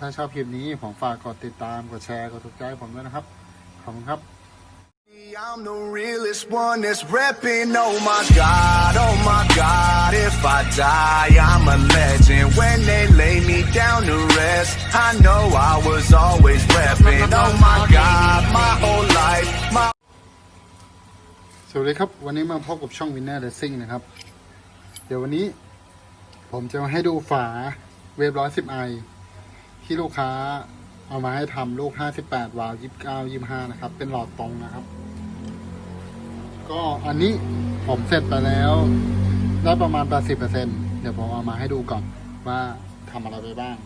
ถ้าชอบคลิปนี้ผมฝากกดติดตามกดแชร์กดถูกใจผมด้วยนะครับ ขอบคุณครับ I'm the realest one that's repping. Oh my god, oh my god. If I die, I'm a legend. When they lay me down to rest, I know I was always repping. Oh my god, my whole life, my สวัสดีครับ วันนี้มาพบกับช่อง Winner Racing นะครับ เดี๋ยววันนี้ ผมจะมาให้ดูฝาเวฟร้อยสิบไอ ที่ลูกค้าเอามาให้ทำลูกห้าสิบแปดวาล์วยี่สิบเก้ายี่ห้านะครับ เป็นหลอดตรงนะครับ ก็อันนี้ผมเสร็จไปแล้ว ได้ประมาณ 80%เดี๋ยวผมเอามาให้ดูก่อนว่าทำอะไรไปบ้าง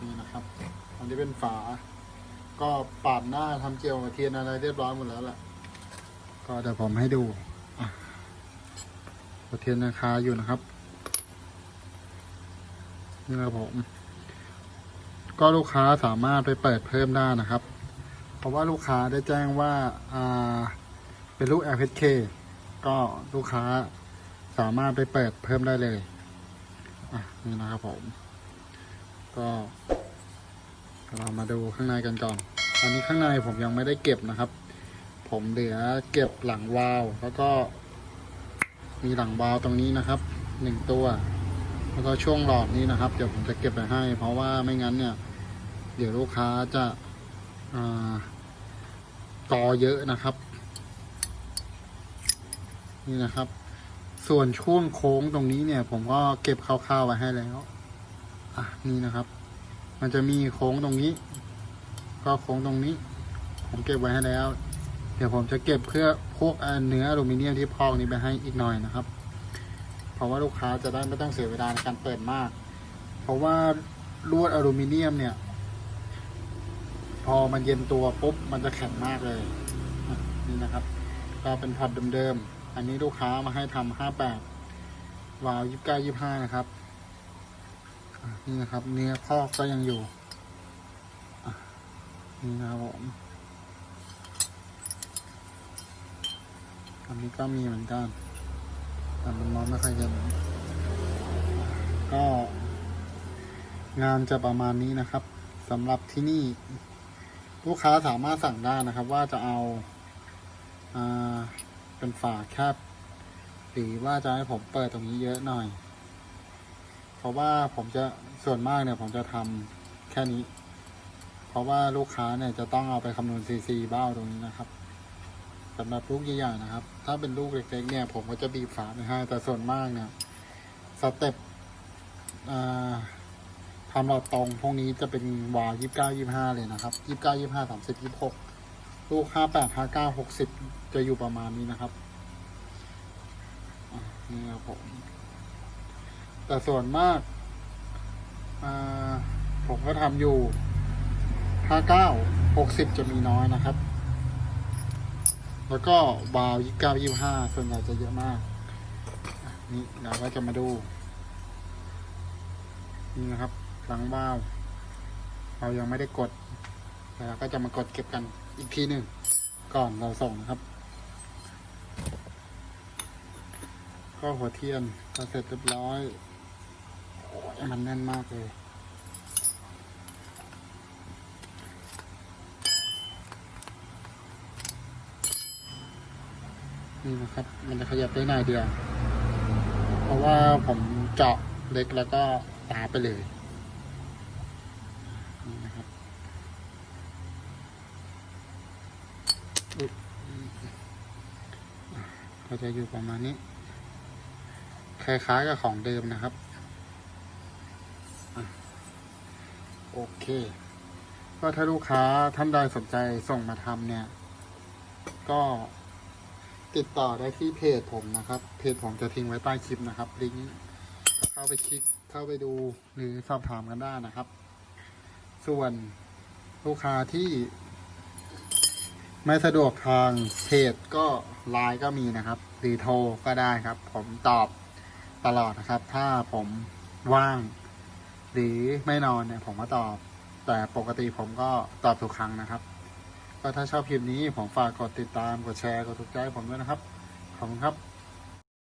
นี่นะครับ อันนี้เป็นฝา ก็ปาดหน้าทำเจียวเทียนอะไรเรียบร้อยหมดแล้วแหละ ก็เดี๋ยวผมให้ดูเทียนราคาอยู่นะครับ นี่นะครับผม ก็ลูกค้าสามารถไปเปิดเพิ่มได้นะครับ เพราะว่าลูกค้าได้แจ้งว่าาเป็นลูก LHK ก็ลูกค้าสามารถไปเปิดเพิ่มได้เลยอะนี่นะครับผม ก็เรามาดูข้างในกันก่อน อันนี้ข้างในผมยังไม่ได้เก็บนะครับ ผมเหลือเก็บหลังวาล์วแล้วก็ มีหลังวาล์วตรงนี้นะครับหนึ่งตัว แล้วก็ช่วงหลอดนี้นะครับ เดี๋ยวผมจะเก็บไปให้ เพราะว่าไม่งั้นเนี่ย เดี๋ยวลูกค้าจะต่อเยอะนะครับ นี่นะครับ ส่วนช่วงโค้งตรงนี้เนี่ย ผมก็เก็บคร่าวๆไว้ให้แล้ว อะนี่นะครับ มันจะมีโค้งตรงนี้ ก็โค้งตรงนี้ ผมเก็บไว้ให้แล้ว เดี๋ยวผมจะเก็บเพื่อพวกเนื้ออลูมิเนียมที่พอกนี้ไปให้อีกหน่อยนะครับ เพราะว่าลูกค้าจะได้ไม่ต้องเสียเวลาในการเปิดมาก เพราะว่าลวดอลูมิเนียมเนี่ย พอมันเย็นตัวปุ๊บมันจะแข็งมากเลยนี่นะครับ ก็เป็นพอดเดิมๆอันนี้ลูกค้ามาให้ทำห้าแปดวาล์วยี่สิบเก้ายี่ห้านะครับนี่นะครับ เนื้อพอกก็ยังอยู่นี่นะครับผมอันนี้ก็มีเหมือนกันแต่มันมองไม่ค่อยเห็นก็งานจะประมาณนี้นะครับสำหรับที่นี่ ลูกค้าสามารถสั่งได้นะครับ ว่าจะเอาอาเป็นฝาแคบหรือว่าจะให้ผมเปิดตรงนี้เยอะหน่อย เพราะว่าผมจะส่วนมากเนี่ยผมจะทำแค่นี้ เพราะว่าลูกค้าเนี่ยจะต้องเอาไปคำนวณซีซีเบ้าตรงนี้นะครับสำหรับลูกใหญ่ๆนะครับ ถ้าเป็นลูกเล็กๆเนี่ยผมก็จะบีบฝาไปให้แต่ส่วนมากเนี่ยสเต็ปอ่า ทำหลอดตรงพวกนี้จะเป็นวาล์ยี่สิบเก้ายี่ห้าเลยนะครับยี่สิบเก้ายี่ห้าสามสิบยี่หกลูกห้าแปดห้าเก้าหกสิบจะอยู่ประมาณนี้นะครับนี่ครับผมแต่ส่วนมากผมก็ทำอยู่ห้าเก้าหกสิบจะมีน้อยนะครับ แล้วก็วาวยี่เก้ายี่ห้าส่วนใหญ่จะเยอะมาก นี่เราก็จะมาดูนี่นะครับ หลังวาล์วเรายังไม่ได้กดแต่เราก็จะมากดเก็บกันอีกทีหนึ่งก่อนเราส่งนะครับ ก็หัวเทียนก็เสร็จเรียบร้อยโอ้ยมันแน่นมากเลยนี่นะครับ มันจะขยับได้หน่อยเดียว เพราะว่าผมเจาะเล็กแล้วก็ตาไปเลย นี่นะครับอุ๊ย ก็จะอยู่ประมาณนี้ คล้ายๆกับของเดิมนะครับอโอเค ก็ถ้าลูกค้าท่านใดสนใจส่งมาทำเนี่ย ก็ติดต่อได้ที่เพจผมนะครับ เพจผมจะทิ้งไว้ใต้คลิปนะครับ ลิงก์เข้าไปคลิกเข้าไปดูหรือสอบถามกันได้นะครับ ส่วนลูกค้าที่ ไม่สะดวกทางเพจก็ไลน์ก็มีนะครับหรือโทรก็ได้ครับ ผมตอบตลอดนะครับ ถ้าผมว่าง หรือไม่นอนเนี่ยผมก็ตอบ แต่ปกติผมก็ตอบทุกครั้งนะครับ ก็ถ้าชอบคลิปนี้ผมฝากกดติดตามกดแชร์กดถูกใจผมด้วยนะครับ ขอบคุณครับ